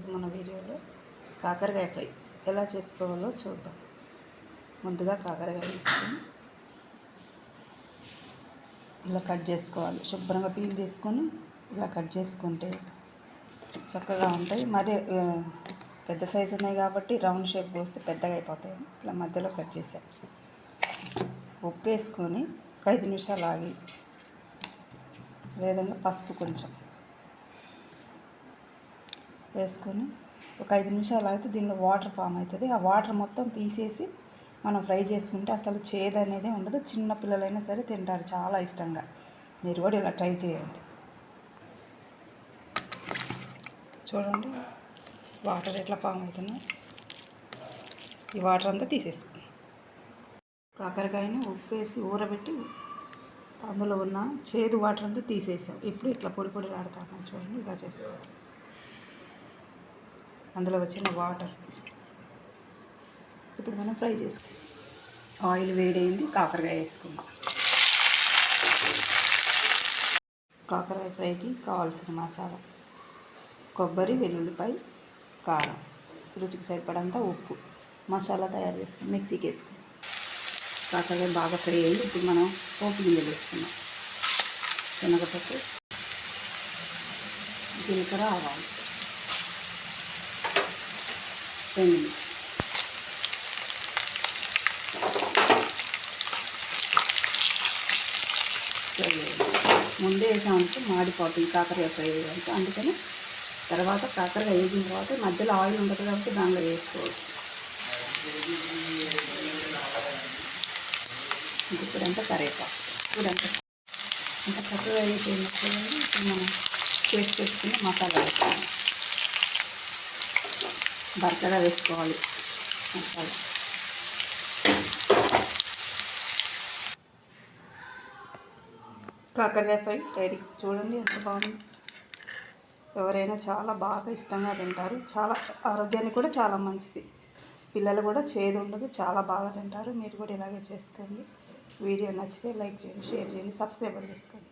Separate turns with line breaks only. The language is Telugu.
ఈరోజు మన వీడియోలో కాకరకాయ ఫ్రై ఎలా చేసుకోవాలో చూద్దాం. ముందుగా కాకరకాయ తీసుకొని ఇలా కట్ చేసుకోవాలి. శుభ్రంగా పీల్ చేసుకొని ఇలా కట్ చేసుకుంటే చక్కగా ఉంటాయి. మరి పెద్ద సైజు ఉన్నాయి కాబట్టి రౌండ్ షేప్ పోస్తే పెద్దగా అయిపోతాయి. ఇట్లా మధ్యలో కట్ చేసాం ఉప్పు వేసుకొని ఒక ఐదు నిమిషాలు ఆగి అదేవిధంగా పసుపు కొంచెం వేసుకొని ఒక ఐదు నిమిషాలు అయితే దీనిలో వాటర్ ఫామ్ అవుతుంది. ఆ వాటర్ మొత్తం తీసేసి మనం ఫ్రై చేసుకుంటే అసలు చేదు అనేది ఉండదు. చిన్న పిల్లలైనా సరే తింటారు చాలా ఇష్టంగా. మీరు కూడా ఇలా ట్రై చేయండి. చూడండి వాటర్ ఎట్లా ఫామ్ అవుతున్నాయి ఈ వాటర్ అంతా తీసేసుకున్నాం కాకరకాయని ఉప్పు వేసి ఊరబెట్టి అందులో ఉన్న చేదు వాటర్ అంతా తీసేసాం. ఇప్పుడు ఇట్లా పొడి పొడి ఆడుతాను చూడండి ఇలా చేసుకోవాలి. అందులో వచ్చిన వాటర్. ఇప్పుడు మనం ఫ్రై చేసుకుందాం ఆయిల్ వేడైంది కాకరకాయ వేసుకుందాం. కాకరకాయ ఫ్రైకి కావాల్సిన మసాలా. కొబ్బరి వెల్లుల్లిపాయ కారం. రుచికి సరిపడంత ఉప్పు. మసాలా తయారు చేసుకుని మిక్సీకి వేసుకుందాం కాకరకాయ బాగా ఫ్రై అయ్యి ఇప్పుడు మనం పోపు గింజలు వేసుకున్నాం శనగపప్పు జీలకర్ర ఆవాలి. ఎండుమిర్చి ముందే వేసామంటే మాడిపోతుంది కాకరకాయ ఫ్రై చేయడానికి అందుకని తర్వాత కాకరకాయ వేసిన తర్వాత మధ్యలో ఆయిల్ ఉండదు కాబట్టి దానిలో వేసుకోవచ్చు. ఇప్పుడంతా కరేపాకు ఇప్పుడంతా అంత చక్కగా అయిపోయినప్పుడు ఇప్పుడు మనం చేసి పెట్టుకుని మసాలా వేసుకోవాలి బరకగా వేసుకోవాలి. మసాలా. కాకరకాయ ఫ్రై రెడీ చూడండి ఎంత బాగుంది. ఎవరైనా చాలా బాగా ఇష్టంగా తింటారు. చాలా ఆరోగ్యానికి కూడా చాలా మంచిది. పిల్లలు కూడా చేదు ఉండదు చాలా బాగా తింటారు. మీరు కూడా ఇలాగే చేసుకోండి. వీడియో నచ్చితే లైక్ చేయండి షేర్ చేయండి సబ్స్క్రైబర్ చేసుకోండి.